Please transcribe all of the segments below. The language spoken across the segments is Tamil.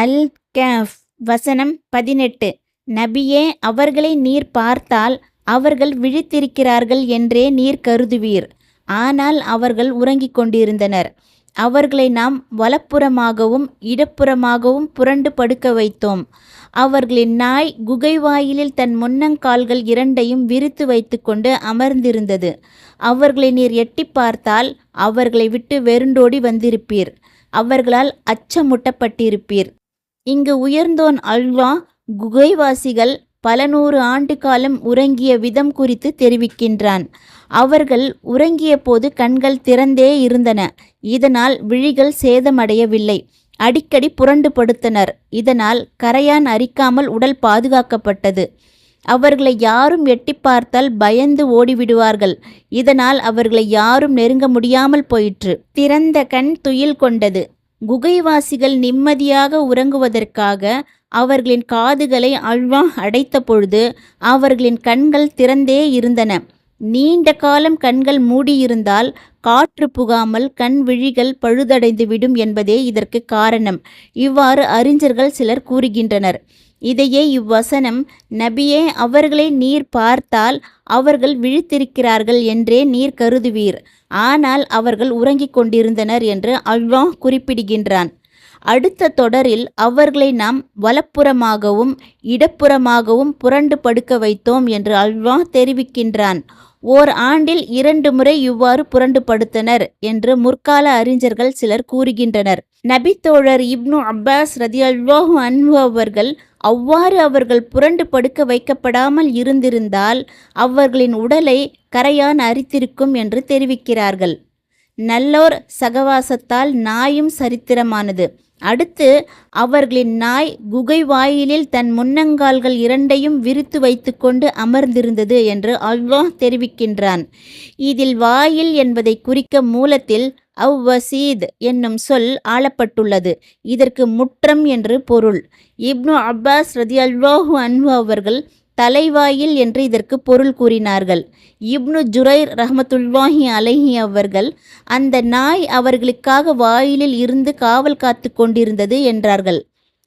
அல் கேஃப் வசனம் பதினெட்டு. நபியே அவர்களை நீர் பார்த்தால் அவர்கள் விழித்திருக்கிறார்கள் என்றே நீர் கருதுவீர். ஆனால் அவர்கள் உறங்கிக் கொண்டிருந்தனர். அவர்களை நாம் வலப்புறமாகவும் இடப்புறமாகவும் புரண்டு படுக்க வைத்தோம். அவர்களின் நாய் குகை வாயிலில் தன் முன்னங்கால்கள் இரண்டையும் விரித்து வைத்துக்கொண்டு அமர்ந்திருந்தது. அவர்களை நீர் எட்டி பார்த்தால் அவர்களை விட்டு வெருண்டோடி வந்திருப்பீர். அவர்களால் அச்சமுட்டப்பட்டிருப்பீர் இங்கு உயர்ந்தோன் அல்வா குகைவாசிகள் பல நூறு ஆண்டு காலம் உறங்கிய விதம் குறித்து தெரிவிக்கின்றான். அவர்கள் உறங்கிய போது கண்கள் திறந்தே இருந்தன. இதனால் விழிகள் சேதமடையவில்லை. அடிக்கடி புரண்டு படுத்தனர். இதனால் கரையான் அரிக்காமல் உடல் பாதுகாக்கப்பட்டது. அவர்களை யாரும் எட்டி பார்த்தால் பயந்து ஓடிவிடுவார்கள். இதனால் அவர்களை யாரும் நெருங்க முடியாமல் போயிற்று. திறந்த கண் துயில் கொண்டது. குகைவாசிகள் நிம்மதியாக உறங்குவதற்காக அவர்களின் காதுகளை அல்வா அடைத்த பொழுது அவர்களின் கண்கள் திறந்தே இருந்தன. நீண்ட காலம் கண்கள் மூடியிருந்தால் காற்று புகாமல் கண் விழிகள் பழுதடைந்துவிடும் என்பதே இதற்கு காரணம். இவ்வாறு அறிஞர்கள் சிலர் கூறுகின்றனர். இதையே இவ்வசனம் நபியே அவர்களை நீர் பார்த்தால் அவர்கள் விழித்திருக்கிறார்கள் என்றே நீர் கருதுவீர். ஆனால் அவர்கள் உறங்கிக் கொண்டிருந்தனர் என்று அல்வாஹ் குறிப்பிடுகின்றான். அடுத்த தொடரில் அவர்களை நாம் வலப்புறமாகவும் இடப்புறமாகவும் புரண்டு படுக்க வைத்தோம் என்று அல்வா தெரிவிக்கின்றான். ஓர் ஆண்டில் இரண்டு முறை இவ்வாறு புரண்டு படுத்தனர் என்று முற்கால அறிஞர்கள் சிலர் கூறுகின்றனர். நபித்தோழர் இப்னு அப்பாஸ் ரதி அல்வாஹு அன்பு அவர்கள் அவ்வாறு அவர்கள் புரண்டு படுக்க வைக்கப்படாமல் இருந்திருந்தால் அவர்களின் உடலை கரையான் அரித்திருக்கும் என்று தெரிவிக்கிறார்கள். நல்லோர் சகவாசத்தால் நாயும் சரித்திரமானது. அடுத்து அவர்களின் நாய் குகை வாயிலில் தன் முன்னங்கால்கள் இரண்டையும் விரித்து வைத்துக்கொண்டு அமர்ந்திருந்தது என்று அல்லாஹ் தெரிவிக்கின்றான். இதில் வாயில் என்பதை குறிக்க மூலத்தில் அவ்வசீத் என்னும் சொல் ஆளப்பட்டுள்ளது. இதற்கு முற்றம் என்று பொருள். இப்னு அப்பாஸ் ரதி அல்வாஹு அன்ஹு அவர்கள் தலைவாயில் என்று இதற்கு பொருள் கூறினார்கள். இப்னு ஜுரைர் ரஹமத்துல்வாஹி அலைஹி அவர்கள் அந்த நாய் அவர்களுக்காக வாயிலில் இருந்து காவல் காத்து கொண்டிருந்தது என்றார்கள்.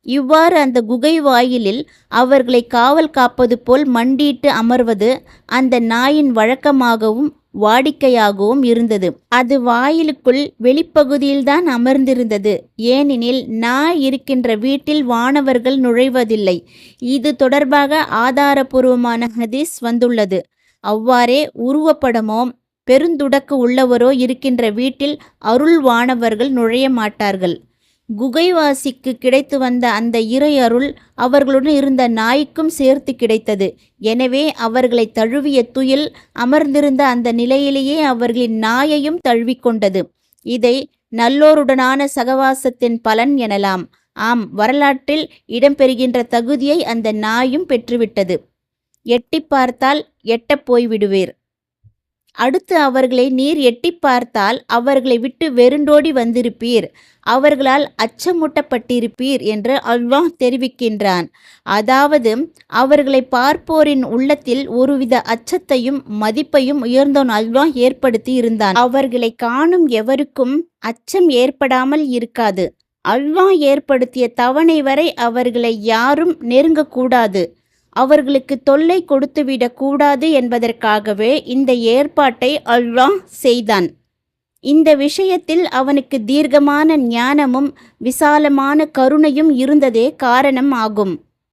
இவ்வாறு அந்த குகை வாயிலில் அவர்களை காவல் காப்பது போல் மண்டியிட்டு அமர்வது அந்த நாயின் வழக்கமாகவும் வாடிக்கையாகவும் இருந்தது. அது வாயிலுக்குள் வெளிப்பகுதியில்தான் அமர்ந்திருந்தது. ஏனெனில் நாய் இருக்கின்ற வீட்டில் வானவர்கள் நுழைவதில்லை. இது தொடர்பாக ஆதாரபூர்வமான ஹதீஸ் வந்துள்ளது. அவ்வாறே உருவப்படமோ பெருந்துடக்கு உள்ளவரோ இருக்கின்ற வீட்டில் அருள் வானவர்கள் நுழைய மாட்டார்கள். குகைவாசிக்கு கிடைத்து வந்த அந்த இறையருள் அவர்களுடன் இருந்த நாய்க்கும் சேர்த்து கிடைத்தது. எனவே அவர்களை தழுவிய துயில் அமர்ந்திருந்த அந்த நிலையிலேயே அவர்களின் நாயையும் தழுவிக்கொண்டது. இதை நல்லோருடனான சகவாசத்தின் பலன் எனலாம். ஆம் வரலாற்றில் இடம்பெறுகின்ற தகுதியை அந்த நாயும் பெற்றுவிட்டது. எட்டி பார்த்தால் எட்டப் போய்விடுவீர். அடுத்து அவர்களை நீர் எட்டி பார்த்தால் அவர்களை விட்டு வெருண்டோடி வந்திருப்பீர். அவர்களால் அச்சமூட்டப்பட்டிருப்பீர் என்று அல்வாஹ் தெரிவிக்கின்றான். அதாவது அவர்களை பார்ப்போரின் உள்ளத்தில் ஒருவித அச்சத்தையும் மதிப்பையும் உயர்ந்தோன் அல்வாஹ் ஏற்படுத்தி இருந்தான் அவர்களை காணும் எவருக்கும் அச்சம் ஏற்படாமல் இருக்காது. அல்வாஹ் ஏற்படுத்திய தவணை வரை அவர்களை யாரும் நெருங்கக்கூடாது. அவர்களுக்கு தொல்லை கொடுத்துவிடக் கூடாது என்பதற்காகவே இந்த ஏற்பாட்டை அல்லாஹ் செய்தான். இந்த விஷயத்தில் அவனுக்கு தீர்க்கமான ஞானமும் விசாலமான கருணையும் இருந்ததே காரணம் ஆகும்.